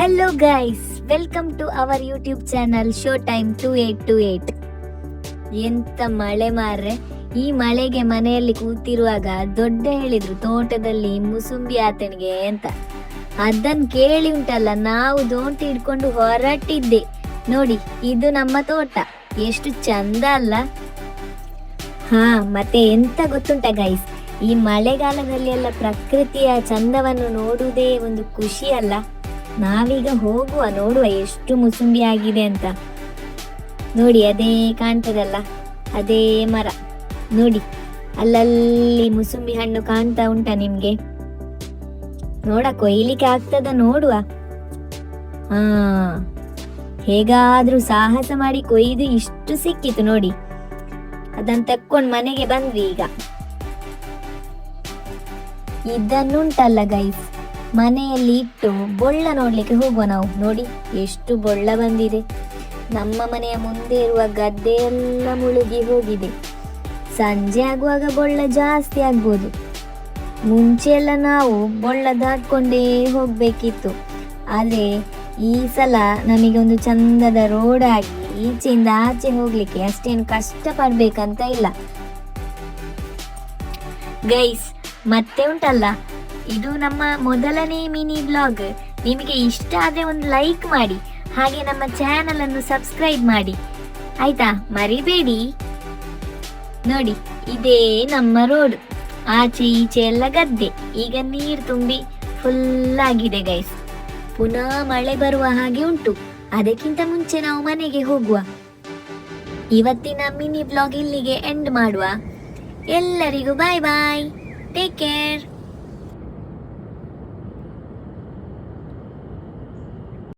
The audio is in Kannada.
Hello guys welcome to our YouTube channel show time to eight to eight ಎಂತ ಮಳೆ ಮಾರ್ರೆ? ಈ ಮಳೆಗೆ ಮನೆಯಲ್ಲಿ ಕೂತಿರುವಾಗ ದೊಡ್ಡ ಹೇಳಿದ್ರು ತೋಟದಲ್ಲಿ ಮುಸುಂಬಿ ಆತನಿಗೆ ಅಂತ. ಅದನ್ನು ಕೇಳಿ ಉಂಟಲ್ಲ, ನಾವು ದೋಂಟಿ ಹಿಡ್ಕೊಂಡು ಹೊರಟಿದ್ದೆ. ನೋಡಿ, ಇದು ನಮ್ಮ ತೋಟ. ಎಷ್ಟು ಚಂದ ಅಲ್ಲ. ಹಾ, ಮತ್ತೆ ಎಂತ ಗೊತ್ತುಂಟ ಗೈಸ್ ಈ ಮಳೆಗಾಲದಲ್ಲಿ ಎಲ್ಲ ಪ್ರಕೃತಿಯ ಚಂದವನ್ನು ನೋಡುವುದೇ ಒಂದು ಖುಷಿ ಅಲ್ಲ. ನಾವೀಗ ಹೋಗುವ, ನೋಡುವ ಎಷ್ಟು ಮುಸುಂಬಿ ಆಗಿದೆ ಅಂತ. ನೋಡಿ, ಅದೇ ಕಾಣ್ತದಲ್ಲ, ಅದೇ ಮರ. ನೋಡಿ, ಅಲ್ಲಲ್ಲಿ ಮುಸುಂಬಿ ಹಣ್ಣು ಕಾಣ್ತಾ ಉಂಟಾ ನಿಮ್ಗೆ? ನೋಡ, ಕೊಯ್ಲಿಕ್ಕೆ ಆಗ್ತದ ನೋಡುವ. ಹಾ, ಹೇಗಾದ್ರೂ ಸಾಹಸ ಮಾಡಿ ಕೊಯ್ದು ಇಷ್ಟು ಸಿಕ್ಕಿತು ನೋಡಿ. ಅದನ್ನ ತಕ್ಕೊಂಡು ಮನೆಗೆ ಬಂದ್ವಿ ಈಗ. ಇದನ್ನುಂಟಲ್ಲ ಗೈಸ್ ಮನೆಯಲ್ಲಿ ಇಟ್ಟು ಬೊಳ್ಳ ನೋಡ್ಲಿಕ್ಕೆ ಹೋಗುವ ನಾವು. ನೋಡಿ, ಎಷ್ಟು ಬೊಳ್ಳ ಬಂದಿದೆ. ನಮ್ಮ ಮನೆಯ ಮುಂದೆ ಇರುವ ಗದ್ದೆಯೆಲ್ಲ ಮುಳುಗಿ ಹೋಗಿದೆ. ಸಂಜೆ ಆಗುವಾಗ ಬೊಳ್ಳ ಜಾಸ್ತಿ ಆಗ್ಬೋದು. ಮುಂಚೆ ಎಲ್ಲ ನಾವು ಬೊಳ್ಳ ದಾಟ್ಕೊಂಡೇ ಹೋಗ್ಬೇಕಿತ್ತು. ಆದ್ರೆ, ಈ ಸಲ ನಮಗೆ ಒಂದು ಚಂದದ ರೋಡ್ ಆಗಿ ಈಚೆಯಿಂದ ಆಚೆ ಹೋಗ್ಲಿಕ್ಕೆ ಅಷ್ಟೇನು ಕಷ್ಟ ಪಡ್ಬೇಕಂತ ಇಲ್ಲ. ಗೈಸ್, ಮತ್ತೆ ಉಂಟಲ್ಲ? ಇದು ನಮ್ಮ ಮೊದಲನೇ ಮಿನಿ ಬ್ಲಾಗ್ ನಿಮಗೆ ಇಷ್ಟ ಆದರೆ ಒಂದು ಲೈಕ್ ಮಾಡಿ, ಹಾಗೆ ನಮ್ಮ ಚಾನಲ್ ಅನ್ನು ಸಬ್ಸ್ಕ್ರೈಬ್ ಮಾಡಿ. ಆಯ್ತಾ? ಮರಿಬೇಡಿ. ನೋಡಿ, ಇದೇ ನಮ್ಮ ರೋಡ್ ಆಚೆ ಈಚೆ ಎಲ್ಲ ಗದ್ದೆ. ಈಗ ನೀರು ತುಂಬಿ ಫುಲ್ ಆಗಿದೆ ಗೈಸ್ ಪುನಃ ಮಳೆ ಬರುವ ಹಾಗೆ ಉಂಟು. ಅದಕ್ಕಿಂತ ಮುಂಚೆ ನಾವು ಮನೆಗೆ ಹೋಗುವ. ಇವತ್ತಿನ ಮಿನಿ ಬ್ಲಾಗ್ ಇಲ್ಲಿಗೆ ಎಂಡ್ ಮಾಡುವ. ಎಲ್ಲರಿಗೂ ಬಾಯ್ ಬಾಯ್ ಟೇಕ್ ಕೇರ್